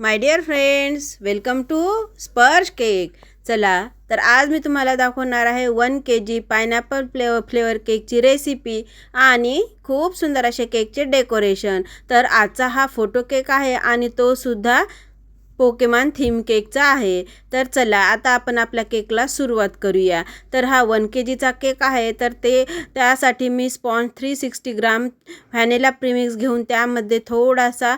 My dear friends welcome to Sparsh cake. चला तर आज मी तुम्हाला दाखवणार आहे one K G pineapple flavour flavour केकची रेसिपी आणि खूप सुंदर असे केकचे डेकोरेशन तर आजचा हा फोटो केक आहे आणि तो सुद्धा पोकेमान थीम केकचा आहे. तर चला आता आपण आपल्या केकला सुरुवात करूया. तर हा वन के जीचा केक आहे. तर ते त्यासाठी मी sponge three sixty gram vanilla premix घेऊन त्यामध्ये थोडासा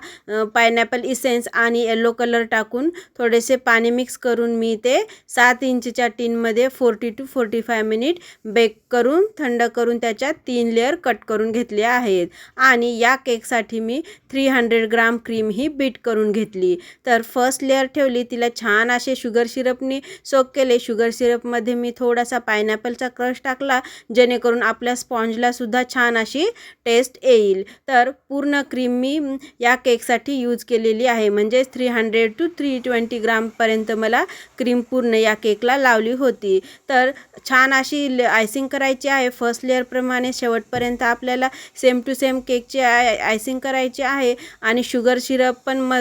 पायनॅपल इसेन्स आणि येलो कलर टाकून थोडेसे पाणी मिक्स करून मी ते सात इंचच्या टीनमध्ये forty two forty five minute bake करून थंड करून त्याच्यात तीन लेअर कट करून घेतले आहेत. आणि या केकसाठी मी थ्री हंड्रेड ग्राम क्रीम ही बीट करून घेतली. तर फर्स्ट फर्स्ट लेअर ठेवली. तिला छान असे शुगर सिरपनी सोक केले. शुगर सिरपमध्ये मी थोडासा पायनॅपलचा क्रश टाकला जेणेकरून आपल्या स्पॉन्जलासुद्धा छान अशी टेस्ट येईल. तर पूर्ण क्रीम मी या केकसाठी यूज केलेली आहे. म्हणजेच three hundred two three twenty ग्रामपर्यंत मला क्रीम पूर्ण या केकला लावली होती. तर छान अशी आयसिंग करायची आहे. फर्स्ट लेअरप्रमाणे शेवटपर्यंत आपल्याला सेम टू सेम केकची आय आयसिंग करायची आहे. आणि शुगर सिरप पण म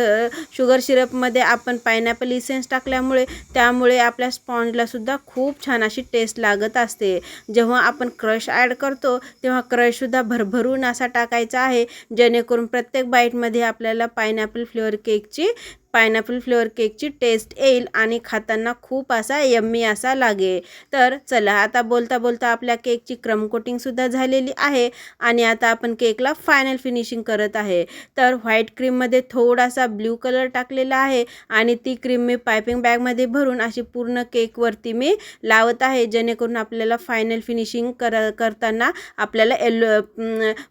शुगर सिरपमध्ये आपण पायनॅपल इसेन्स टाकल्यामुळे त्यामुळे आपल्या स्पॉन्जलासुद्धा खूप छान अशी टेस्ट लागत असते. जेव्हा आपण क्रश ॲड करतो तेव्हा क्रशसुद्धा भरभरून असा टाकायचा आहे जेणेकरून प्रत्येक बाईटमध्ये आपल्याला पायनॅपल फ्लेवर केकची पायनॅपल फ्लेवर केकची टेस्ट येईल आणि खाताना खूप असा यम्मी असा लागे. तर चला आता बोलता बोलता आपल्या केकची क्रम कोटिंगसुद्धा झालेली आहे आणि आता आपण केकला फायनल फिनिशिंग करत आहे. तर व्हाईट क्रीममध्ये थोडासा ब्ल्यू कलर टाकलेला आहे आणि ती क्रीम मी पायपिंग बॅगमध्ये भरून अशी पूर्ण केकवरती मी लावत आहे जेणेकरून आपल्याला फायनल फिनिशिंग कर करताना आपल्याला येलो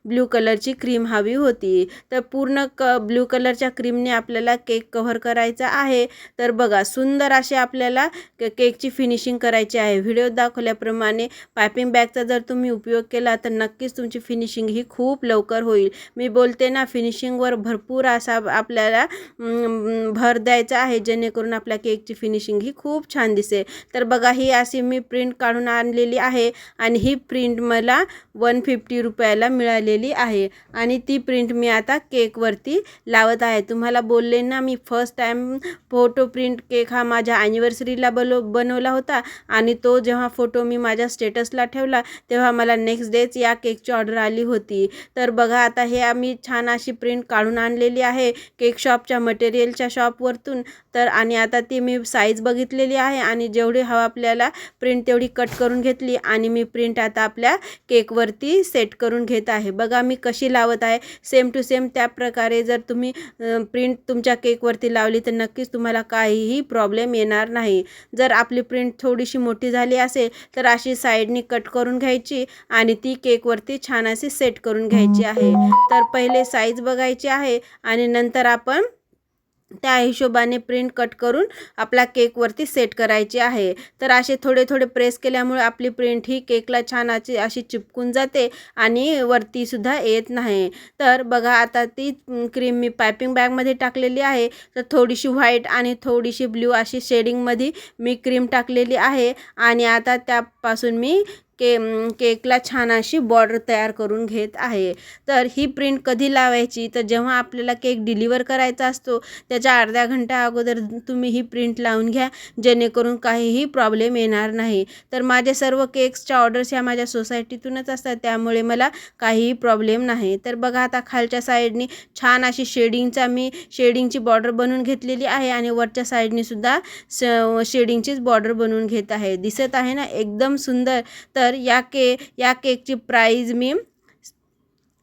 ब्ल्यू कलरची क्रीम हवी होती. तर पूर्ण क ब्ल्यू कलरच्या क्रीमने आपल्याला केक कव्हर कव्हर करायचा आहे. तर बघा सुंदर असे आपल्याला केकची फिनिशिंग करायची आहे. व्हिडिओ दाखवल्याप्रमाणे पायपिंग बॅगचा जर तुम्ही उपयोग केला तर नक्कीच तुमची फिनिशिंग ही खूप लवकर होईल. मी बोलते ना फिनिशिंगवर भरपूर असा आपल्याला भर द्यायचा आहे जेणेकरून आपल्या केकची फिनिशिंग ही खूप छान दिसेल. तर बघा ही अशी मी प्रिंट काढून आणलेली आहे आणि ही प्रिंट मला वन फिफ्टी रुपयाला मिळालेली आहे. आणि ती प्रिंट मी आता केकवरती लावत आहे. तुम्हाला बोलले ना मी first first time photo print cake हा माझ्या ॲनिव्हर्सरीला बलो बनवला होता. आणि तो जेव्हा फोटो मी माझ्या स्टेटसला ठेवला तेव्हा मला नेक्स्ट डेच या केकची ऑर्डर आली होती. तर बघा आता हे आम्ही छान अशी प्रिंट काढून आणलेली आहे केक शॉपच्या मटेरियलच्या शॉपवरतून तर आणि आता ती मी साईज बघितलेली आहे आणि जेवढी हवा आपल्याला प्रिंट तेवढी कट करून घेतली आणि मी प्रिंट आता आपल्या केकवरती सेट करून घेत आहे. बघा मी कशी लावत आहे. सेम टू सेम त्या प्रकारे जर तुम्ही प्रिंट तुमच्या केकवरती लावली तर नक्कीच तुम्हाला काहीही प्रॉब्लेम येणार नाही. जर आपली प्रिंट थोडीशी मोठी झाली असेल तर अशी साईडनी कट करून घ्यायची आणि ती केकवरती छान अशी सेट करून घ्यायची आहे. तर पहिले साईज बघायची आहे आणि नंतर आपण त्या हिशोबाने प्रिंट कट करून आपला केकवरती सेट करायची आहे. तर असे थोडे थोडे प्रेस केल्यामुळे आपली प्रिंट ही केकला छान अशी अशी चिपकून जाते आणि वरतीसुद्धा येत नाही. तर बघा आता ती क्रीम मी पायपिंग बॅगमध्ये टाकलेली आहे. तर थोडीशी व्हाईट आणि थोडीशी ब्ल्यू अशी शेडिंगमध्ये मी क्रीम टाकलेली आहे. आणि आता त्यापासून मी के केकला छान अशी बॉर्डर तयार करून घेत आहे. तर ही प्रिंट कधी लावायची? तर जेव्हा आपल्याला केक डिलिव्हर करायचा असतो त्याच्या अर्ध्या घंटा अगोदर तुम्ही ही प्रिंट लावून घ्या जेणेकरून काहीही प्रॉब्लेम येणार नाही. तर माझे सर्व केक्सच्या ऑर्डर्स ह्या माझ्या सोसायटीतूनच असतात त्यामुळे मला काहीही प्रॉब्लेम नाही. तर बघा आता खालच्या साईडनी छान अशी शेडिंगचा मी शेडिंगची बॉर्डर बनवून घेतलेली आहे आणि वरच्या साईडनी सुद्धा शेडिंगचीच बॉर्डर बनवून घेत आहे. दिसत आहे ना? एकदम सुंदर. तर तर या के या केकची प्राईज मी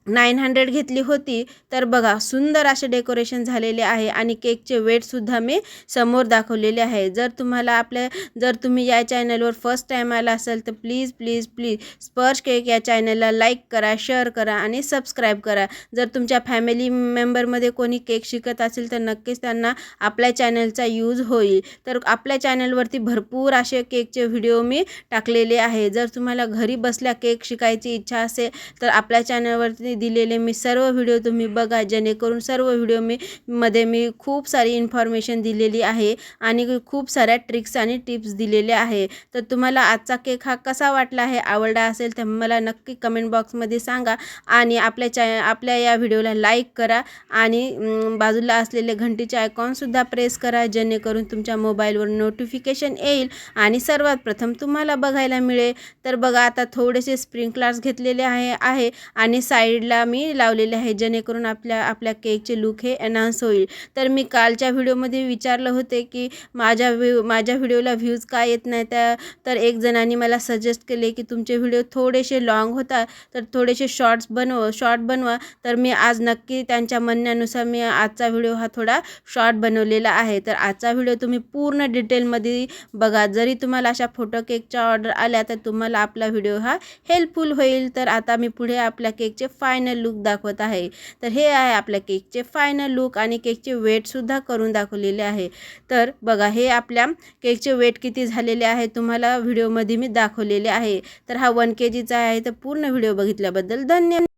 नाईन हंड्रेड घेतली होती. तर बघा सुंदर असे डेकोरेशन झालेले आहे आणि केकचे वेटसुद्धा मी समोर दाखवलेले आहे. जर तुम्हाला आपल्या जर तुम्ही या चॅनलवर फर्स्ट टाईम आला असेल तर please please please Sparsh cake या चॅनलला लाईक करा शेअर करा आणि सबस्क्राईब करा. जर तुमच्या फॅमिली मेंबरमध्ये कोणी केक शिकत असेल तर नक्कीच त्यांना आपल्या चॅनलचा यूज होईल. तर आपल्या चॅनलवरती भरपूर असे केकचे व्हिडिओ मी टाकलेले आहे. जर तुम्हाला घरी बसल्या केक शिकायची इच्छा असेल तर आपल्या चॅनलवरती दिलेले मी सर्व व्हिडिओ तुम्ही बघा जेणेकरून सर्व व्हिडिओ मी मध्ये मी खूप सारी इन्फॉर्मेशन दिलेली आहे आणि खूप साऱ्या ट्रिक्स आणि टिप्स दिलेल्या आहे. तर तुम्हाला आजचा केक हा कसा वाटला आहे आवडला असेल तर मला नक्की कमेंट बॉक्समध्ये सांगा आणि आपल्या चॅ आपल्या या व्हिडिओला लाईक करा आणि बाजूला असलेले घंटीचे आयकॉनसुद्धा प्रेस करा जेणेकरून तुमच्या मोबाईलवर नोटिफिकेशन येईल आणि सर्वात प्रथम तुम्हाला बघायला मिळेल. तर बघा आता थोडेसे स्प्रिंकलर्स घेतलेले आहे आहे आणि साईडला मी लावलेले आहे जेणेकरून आपल्या आपल्या केकचे लुक हे एनहान्स होईल. तर मी कालच्या व्हिडिओमध्ये विचारलं होते की माझ्या व्ह्यू माझ्या व्हिडिओला व्ह्यूज का येत नाही? त्या तर एक जणांनी मला सजेस्ट केले की तुमचे व्हिडिओ थोडेसे लॉंग होता तर थोडेसे शॉर्ट्स बनव शॉर्ट बनवा. तर मी आज नक्की त्यांच्या म्हणण्यानुसार मी आजचा व्हिडिओ हा थोडा शॉर्ट बनवलेला आहे. तर आजचा व्हिडिओ तुम्ही पूर्ण डिटेलमध्ये बघा. जरी तुम्हाला अशा फोटो केकच्या ऑर्डर आल्या तर तुम्हाला आपला व्हिडिओ हा हेल्पफुल होईल. तर आता मी पुढे आपल्या केकचे फाय फायनल लुक दाखवत आहे. तर हे आहे आपल्या केकचे फायनल लुक आणि केकचे वेटसुद्धा करून दाखवलेले आहे. तर बघा हे आपल्या केकचे वेट किती झालेले आहे तुम्हाला व्हिडिओमध्ये मी दाखवलेले आहे. तर हा वन के जीचा आहे. तर पूर्ण व्हिडिओ बघितल्याबद्दल धन्यवाद.